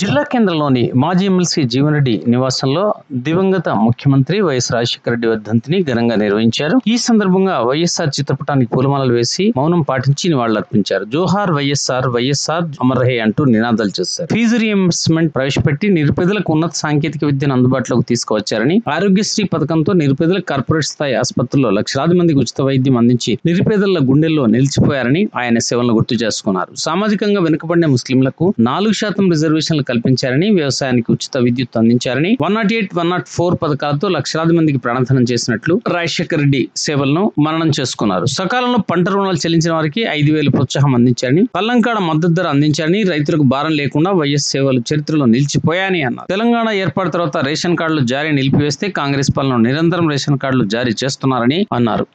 జిల్లా కేంద్రంలోని మాజీ ఎమ్మెల్సీ జీవన్రెడ్డి నివాసంలో దివంగత ముఖ్యమంత్రి వైఎస్ రాజశేఖర రెడ్డి వర్ధంతిని ఘనంగా నిర్వహించారు. ఈ సందర్భంగా వైఎస్ఆర్ చిత్రపటానికి పూలమాలలు వేసి మౌనం పాటించి నివాళులర్పించారు. జోహార్ వైఎస్ఆర్ వైఎస్ఆర్ అమర్రహే అంటూ నినాదాలు చేశారు. ఫీజు రియంబర్స్మెంట్ ప్రవేశపెట్టి నిరుపేదలకు ఉన్నత సాంకేతిక విద్యను అందుబాటులోకి తీసుకువచ్చారని ఆరోగ్యశ్రీ పథకంతో నిరుపేదలకు కార్పొరేట్ స్థాయి ఆసుపత్రుల్లో లక్షలాది మందికి ఉచిత వైద్యం అందించి నిరుపేదల గుండెల్లో నిలిచిపోయారని ఆయన సేవలను గుర్తు చేసుకున్నారు. సామాజికంగా వెనుకబడిన ముస్లింలకు నాలుగు శాతం రిజర్వ్ రిజర్వేషన్లు కల్పించారని వ్యవసాయానికి ఉచిత విద్యుత్ అందించారని one nought eight one nought four పథకాలతో లక్షలాది మందికి ప్రాణదానం చేసినట్లు రాజశేఖర రెడ్డి సేవలను మననం చేసుకున్నారు. సకాలంలో పంట రుణాలు చెల్లించిన వారికి ఐదు వేలు ప్రోత్సాహం అందించారని పల్లంకాడ మద్దతు ధర అందించారని రైతులకు భారం లేకుండా వైఎస్ సేవలు చరిత్రలో నిలిచిపోయాయని అన్నారు. తెలంగాణ ఏర్పాటు తర్వాత రేషన్ కార్డులు జారీ నిలిపివేస్తే కాంగ్రెస్ పాలన నిరంతరం రేషన్ కార్డులు జారీ చేస్తున్నారని అన్నారు.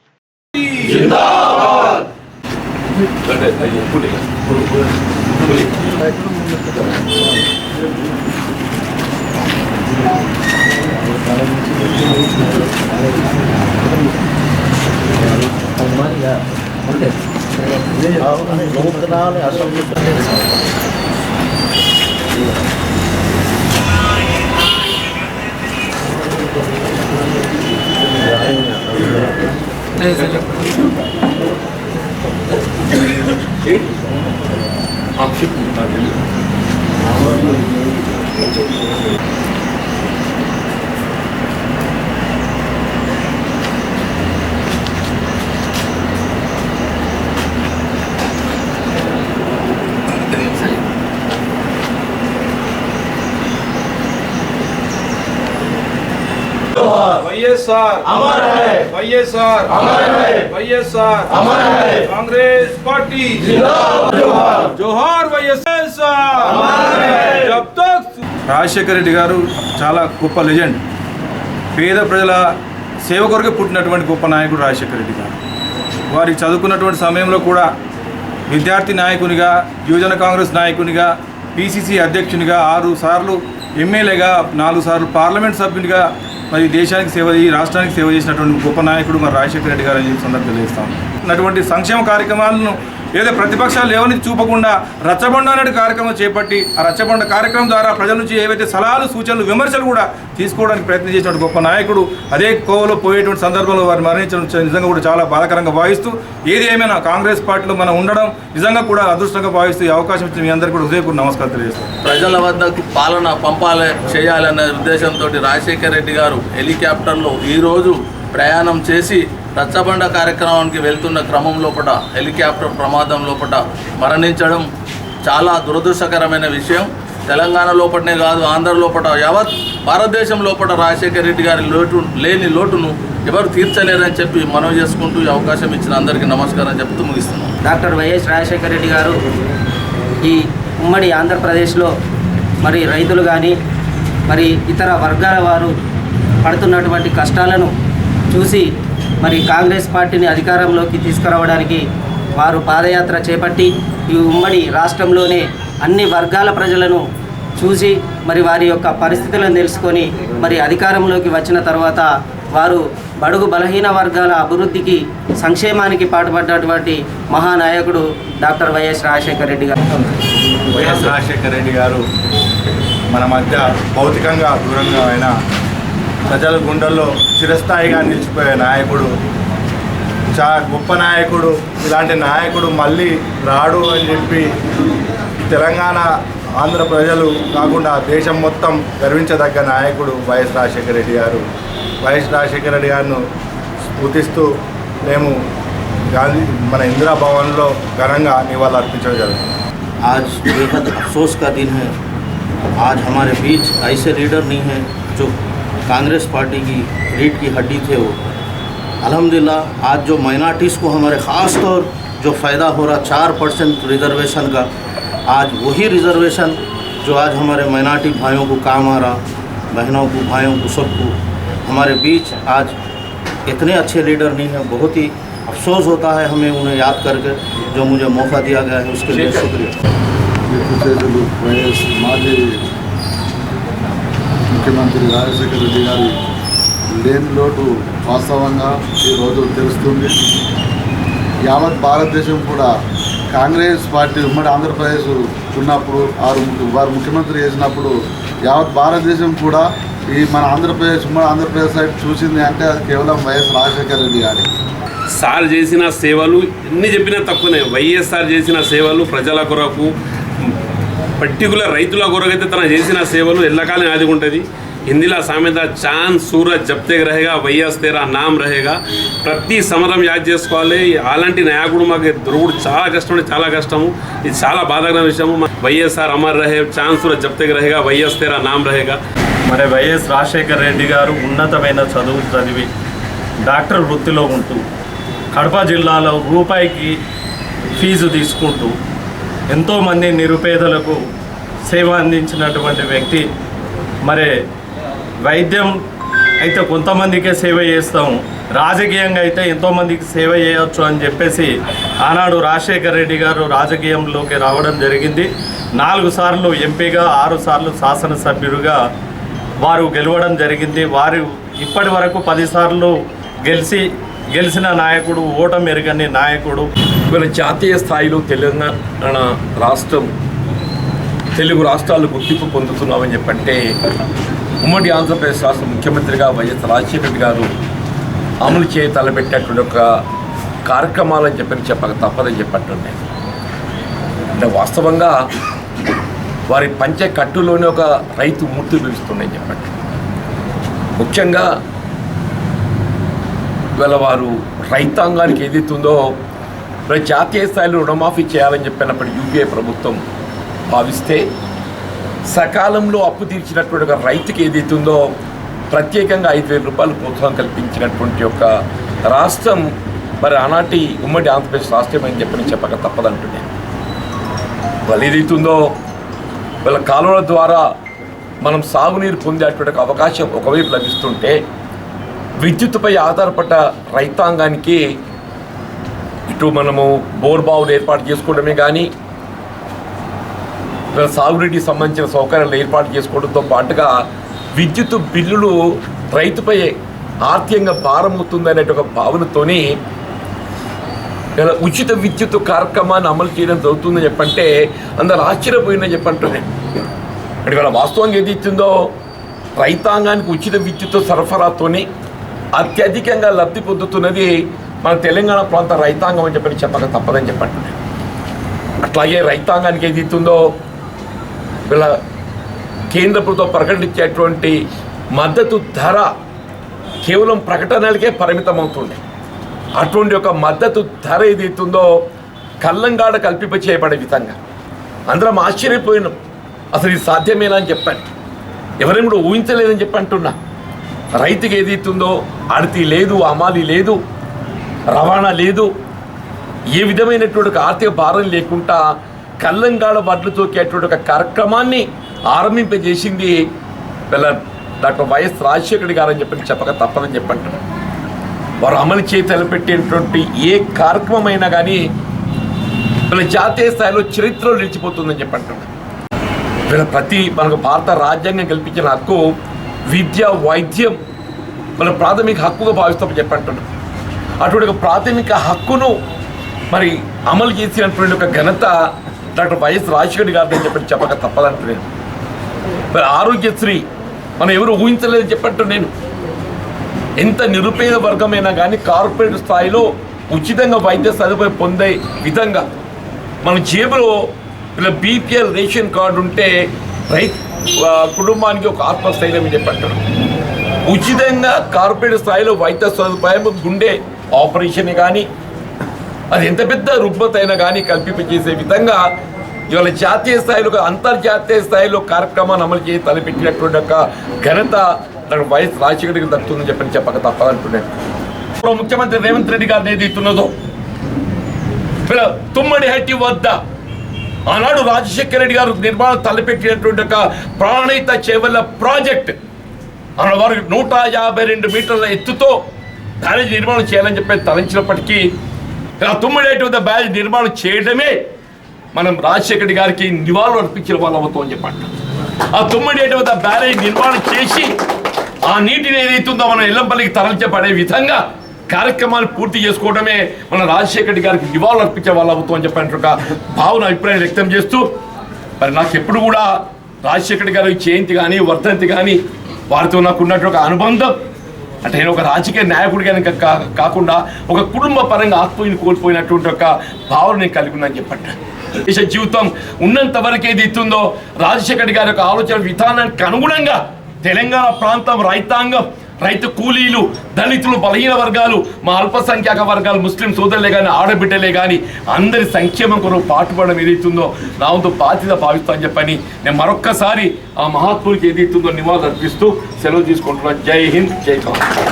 ലോകനാളെ അസംബ്ലി आपसे पूछना चाहिए हमारा है, सर हमारा है, सर हमारा है, कांग्रेस पार्टी। जोहार। जोहार सर हमारा రాజశేఖర రెడ్డి గారు చాలా గొప్ప లెజెండ్. పేద ప్రజల సేవ కొరకు పుట్టినటువంటి గొప్ప నాయకుడు రాజశేఖర రెడ్డి గారు. వారి చదువుకున్నటువంటి సమయంలో కూడా విద్యార్థి నాయకునిగా యువజన కాంగ్రెస్ నాయకునిగా పిసిసి అధ్యక్షునిగా ఆరు సార్లు ఎమ్మెల్యేగా నాలుగు సార్లు పార్లమెంట్ సభ్యునిగా మరి దేశానికి సేవ చేసి రాష్ట్రానికి సేవ చేసినటువంటి గొప్ప నాయకుడు మరి రాజశేఖర రెడ్డి గారు అని చెప్పి సందర్భం తెలియజేస్తాం సంక్షేమ కార్యక్రమాలను ఏదో ప్రతిపక్షాలు లేవని చూపకుండా రచ్చబండ అనే కార్యక్రమం చేపట్టి ఆ రచ్చబండ కార్యక్రమం ద్వారా ప్రజల నుంచి ఏవైతే సలహాలు సూచనలు విమర్శలు కూడా తీసుకోవడానికి ప్రయత్నం చేసినటువంటి గొప్ప నాయకుడు అదే కోవలో పోయేటువంటి సందర్భంలో వారు మరణించడం నిజంగా కూడా చాలా బాధాకరంగా భావిస్తూ ఏది ఏమైనా కాంగ్రెస్ పార్టీలో మనం ఉండడం నిజంగా కూడా అదృష్టంగా భావిస్తూ ఈ అవకాశం ఇచ్చిన మీ అందరికీ కూడా హృదయపూర్వక నమస్కారం తెలియజేస్తాం ప్రజల వద్దకు పాలన పంపాలి చేయాలనే ఉద్దేశంతో రాజశేఖర రెడ్డి గారు హెలికాప్టర్లో ఈరోజు ప్రయాణం చేసి రచ్చబండ కార్యక్రమానికి వెళ్తున్న క్రమం లోపల హెలికాప్టర్ ప్రమాదం లోపల మరణించడం చాలా దురదృష్టకరమైన విషయం. తెలంగాణ లోపలనే కాదు ఆంధ్ర లోపల యావత్ భారతదేశం లోపల రాజశేఖర రెడ్డి గారి లోటు లేని లోటును ఎవరు తీర్చలేరని చెప్పి మనవి చేసుకుంటూ ఈ అవకాశం ఇచ్చిన అందరికీ నమస్కారం చెప్తూ ముగిస్తున్నాం. డాక్టర్ వైఎస్ రాజశేఖర రెడ్డి గారు ఈ ఉమ్మడి ఆంధ్రప్రదేశ్లో మరి రైతులు కానీ మరి ఇతర వర్గాల వారు పడుతున్నటువంటి కష్టాలను చూసి మరి కాంగ్రెస్ పార్టీని అధికారంలోకి తీసుకురావడానికి వారు పాదయాత్ర చేపట్టి ఈ ఉమ్మడి రాష్ట్రంలోనే అన్ని వర్గాల ప్రజలను చూసి మరి వారి యొక్క పరిస్థితులను తెలుసుకొని మరి అధికారంలోకి వచ్చిన తర్వాత వారు బడుగు బలహీన వర్గాల అభివృద్ధికి సంక్షేమానికి పాటుపడ్డటువంటి మహానాయకుడు డాక్టర్ వైఎస్ రాజశేఖర రెడ్డి గారు. వైఎస్ రాజశేఖర రెడ్డి గారు మన మధ్య భౌతికంగా దూరంగా అయినా ప్రజల గుండెల్లో చిరస్థాయిగా నిలిచిపోయే నాయకుడు చాలా గొప్ప నాయకుడు ఇలాంటి నాయకుడు మళ్ళీ రాడు అని చెప్పి తెలంగాణ ఆంధ్ర ప్రజలు కాకుండా దేశం మొత్తం గర్వించదగ్గ నాయకుడు వైఎస్ రాజశేఖర రెడ్డి గారు వైఎస్ రాజశేఖర రెడ్డి గారిను స్ఫూతిస్తూ మేము గాంధీ మన ఇందిరా భవన్లో ఘనంగా నివాళులు అర్పించడం జరుగుతుంది आज बेहद अफसोस का दिन है आज हमारे बीच ऐसे लीडर नहीं हैं जो कांग्रेस पार्टी की रीट की हड्डी थे वो। अलहमदिल्ला आज जो माइनार्टीज़ को हमारे ख़ास तौर जो फ़ायदा हो रहा चार परसेंट रिज़र्वेशन का आज वही रिज़र्वेशन जो आज हमारे माइनार्टी भाइयों को काम आ रहा बहनों को भाइयों को सबको हमारे बीच आज इतने अच्छे लीडर नहीं हैं बहुत ही अफसोस होता है हमें उन्हें याद करके जो मुझे मौका दिया गया है उसके लिए शुक्रिया। ముఖ్యమంత్రి రాజశేఖర రెడ్డి గారి లేని లోటు వాస్తవంగా ఈరోజు తెలుస్తుంది. యావత్ భారతదేశం కూడా కాంగ్రెస్ పార్టీ ఉమ్మడి ఆంధ్రప్రదేశ్ ఉన్నప్పుడు వారు వారు ముఖ్యమంత్రి చేసినప్పుడు యావత్ భారతదేశం కూడా ఈ మన ఆంధ్రప్రదేశ్ ఉమ్మడి ఆంధ్రప్రదేశ్ సైడ్ చూసింది అంటే అది కేవలం వైఎస్ రాజశేఖర రెడ్డి గారి. సార్ చేసిన సేవలు ఎన్ని చెప్పినా తక్కువనే. వైఎస్ఆర్ చేసిన సేవలు ప్రజల కొరకు పర్టికులర్ రైతుల కొరకైతే తన చేసిన సేవలు ఎల్లకాలం ఆదుకుంటుంది ఇందులో సామెత చాన్ సూరజ్ జప్తే రహేగా వైఎస్ తేరా నామ్ రహేగా. ప్రతి సమరం యాద్ చేసుకోవాలి. అలాంటి నాయకుడు మాకు ధ్రువుడు చాలా కష్టం అంటే చాలా కష్టము. ఇది చాలా బాధాకరమైన విషయము. వైఎస్ఆర్ అమర్ రహే చాన్ సూరజ్ జప్తే రహేగా వైఎస్ తేరా నామ్ రహేగా. మరి వైఎస్ రాజశేఖర్ రెడ్డి గారు ఉన్నతమైన చదువు చదివి డాక్టర్ వృత్తిలో ఉంటూ కడప జిల్లాలో రూపాయికి ఫీజు తీసుకుంటూ ఎంతోమంది నిరుపేదలకు సేవ అందించినటువంటి వ్యక్తి. మరి వైద్యం అయితే కొంతమందికే సేవ చేస్తాం. రాజకీయంగా అయితే ఎంతోమందికి సేవ చేయవచ్చు అని చెప్పేసి ఆనాడు రాజశేఖర రెడ్డి గారు రాజకీయంలోకి రావడం జరిగింది. నాలుగు సార్లు ఎంపీగా ఆరు సార్లు శాసనసభ్యుడిగా వారు గెలవడం జరిగింది. వారు ఇప్పటి వరకు పదిసార్లు గెలిచి గెలిచిన నాయకుడు ఓటమి ఎరగని నాయకుడు. ఇవాళ జాతీయ స్థాయిలో తెలంగాణ రాష్ట్రం తెలుగు రాష్ట్రాలు గుర్తింపు పొందుతున్నామని చెప్పంటే ఉమ్మడి ఆంధ్రప్రదేశ్ రాష్ట్ర ముఖ్యమంత్రిగా వైఎస్ రాజశేఖర రెడ్డి గారు అమలు చేయ తలపెట్టేటువంటి ఒక కార్యక్రమాలని చెప్పని చెప్పక తప్పదని చెప్పట్టున్నాయి అంటే వాస్తవంగా వారి పంచ కట్టులోనే ఒక రైతు మూర్తి పిలుస్తున్నాయి చెప్పండి. ముఖ్యంగా ఇవాళ వారు రైతాంగానికి ఏదైతుందో మరి జాతీయ స్థాయిలో రుణమాఫీ చేయాలని చెప్పినప్పుడు యూపీఏ ప్రభుత్వం భావిస్తే సకాలంలో అప్పు తీర్చినటువంటి ఒక రైతుకి ఏదైతుందో ప్రత్యేకంగా ఐదు వేల రూపాయలు ప్రోత్సాహం కల్పించినటువంటి ఒక రాష్ట్రం మరి ఆనాటి ఉమ్మడి ఆంధ్రప్రదేశ్ రాష్ట్రం అని చెప్పని చెప్పక తప్పదంటున్నాను వాళ్ళు ఏదైతుందో వాళ్ళ కాలువల ద్వారా మనం సాగునీరు పొందేటువంటి అవకాశం ఒకవైపు లభిస్తుంటే విద్యుత్తుపై ఆధారపడ్డ రైతాంగానికి ఇటు మనము బోర్బావులు ఏర్పాటు చేసుకోవడమే కానీ సాగునీటికి సంబంధించిన సౌకర్యాలు ఏర్పాటు చేసుకోవడంతో పాటుగా విద్యుత్ బిల్లులు రైతుపై ఆర్థికంగా భారమవుతుందనే ఒక భావనతోని ఇలా ఉచిత విద్యుత్ కార్యక్రమాన్ని అమలు చేయడం జరుగుతుందని చెప్పంటే అందరు ఆశ్చర్యపోయిందని చెప్పంటున్నాను అంటే ఇవాళ వాస్తవంగా ఏది ఇచ్చిందో రైతాంగానికి ఉచిత విద్యుత్ సరఫరాతోని అత్యధికంగా లబ్ధి పొందుతున్నది మన తెలంగాణ ప్రాంత రైతాంగం అని చెప్పి చెప్పక తప్పదని చెప్పండి. అట్లాగే రైతాంగానికి ఏది ఇస్తుందో వీళ్ళ కేంద్ర ప్రభుత్వం ప్రకటించేటువంటి మద్దతు ధర కేవలం ప్రకటనలకే పరిమితం అవుతుంది అటువంటి ఒక మద్దతు ధర ఏది ఇస్తుందో కల్లంగాడ కల్పింప చేయబడే విధంగా. అందరం ఆశ్చర్యపోయినాం. అసలు ఇది సాధ్యమేనా అని చెప్పాను ఎవరైనా కూడా ఊహించలేదని చెప్పి అంటున్నా. రైతుకి ఇస్తుందో అడితి లేదు అమాలి లేదు రవాణా లేదు. ఏ విధమైనటువంటి ఆర్థిక భారం లేకుండా కల్లంగాడ వడ్లు తోకేటువంటి ఒక కార్యక్రమాన్ని ఆరంభింపజేసింది వీళ్ళ డాక్టర్ వైఎస్ రాజశేఖర్ గారు అని చెప్పి చెప్పక తప్పదని చెప్పంటున్నాను వారు అమలు చేయి తలపెట్టేటువంటి ఏ కార్యక్రమం అయినా కానీ వీళ్ళ జాతీయ స్థాయిలో చరిత్రలో నిలిచిపోతుందని చెప్పంటున్నాను వీళ్ళ ప్రతి మనకు భారత రాజ్యాంగం కల్పించిన హక్కు విద్య వైద్యం మన ప్రాథమిక హక్కుగా భావిస్తామని చెప్పంటున్నాం అటువంటి ఒక ప్రాథమిక హక్కును మరి అమలు చేసినటువంటి ఒక ఘనత డాక్టర్ వైఎస్ రాజశేఖర్ గారిని చెప్పి చెప్పక తప్పదంటున్నాను. మరి ఆరోగ్యశ్రీ మనం ఎవరు ఊహించలేదని చెప్పట్టు నేను. ఎంత నిరుపేద వర్గమైనా కానీ కార్పొరేట్ స్థాయిలో ఉచితంగా వైద్య సదుపాయం పొందే విధంగా మన జేబులో ఇలా బీపీఎల్ రేషన్ కార్డు ఉంటే రైతు కుటుంబానికి ఒక ఆత్మస్థైర్యం చెప్పంటారు ఉచితంగా కార్పొరేట్ స్థాయిలో వైద్య సదుపాయం గుండె ఆపరేషన్ కానీ అది ఎంత పెద్ద రుగ్మత అయినా కానీ కల్పింపజేసే విధంగా ఇవాళ జాతీయ స్థాయిలో అంతర్జాతీయ స్థాయిలో కార్యక్రమాన్ని అమలు చేసి తలపెట్టినటువంటి యొక్క ఘనత నాకు వైఎస్ రాజశేఖర్కి దక్కుతుందని చెప్పని చెప్పక తప్పదంటున్నాను ఇప్పుడు ముఖ్యమంత్రి రేవంత్ రెడ్డి గారు ఏది ఇస్తున్నదో? వీళ్ళ తుమ్మడి హట్టి వద్ద ఆనాడు రాజశేఖర రెడ్డి గారు నిర్మాణం తలపెట్టినటువంటి ఒక ప్రాణహిత చేవల ప్రాజెక్ట్. ఆనాడు వారు నూట యాభై రెండు మీటర్ల ఎత్తుతో బ్యారేజ్ నిర్మాణం చేయాలని చెప్పి తలంచినప్పటికీ ఇలా తుమ్మిడేటి వద్ద బ్యారేజ్ నిర్మాణం చేయడమే మనం రాజశేఖర్ గారికి నివాళులు అర్పించిన వాళ్ళు అవుతామని చెప్పండి ఆ తుమ్మిడేటి వద్ద బ్యారేజ్ నిర్మాణం చేసి ఆ నీటిని ఏదైతుందో మనం ఇల్లంపల్లికి తరలించబడే విధంగా కార్యక్రమాలు పూర్తి చేసుకోవడమే మన రాజశేఖర గారికి నివాళులు అర్పించే వాళ్ళు అవుతాం అని చెప్పినట్టు ఒక భావన అభిప్రాయం వ్యక్తం చేస్తూ మరి నాకు ఎప్పుడు కూడా రాజశేఖర గారి జయంతి కానీ వర్ధంతి కానీ వారితో నాకు ఉన్నట్టు ఒక అనుబంధం అంటే నేను ఒక రాజకీయ నాయకుడిగా కా- కాకుండా ఒక కుటుంబ పరంగా ఆత్మీయుని కోల్పోయినటువంటి ఒక భావన నేను కలిగి ఉందని చెప్పండి. దేశ జీవితం ఉన్నంత వరకు ఏది ఇస్తుందో రాజశేఖర్ గారి యొక్క ఆలోచన విధానానికి అనుగుణంగా తెలంగాణ ప్రాంతం రైతాంగం రైతు కూలీలు దళితులు బలహీన వర్గాలు మా అల్పసంఖ్యాక వర్గాలు ముస్లిం సోదరులే కానీ ఆడబిడ్డలే కానీ అందరి సంక్షేమం కొరకు పాటుపడడం ఏదైతుందో నా వంతు బాధ్యత భావిస్తాను చెప్పని నేను మరొక్కసారి ఆ మహాత్ముడికి ఏదైతుందో నివాళులు అర్పిస్తూ సెలవు తీసుకుంటున్నాను జై హింద్ జై కాంగ్రెస్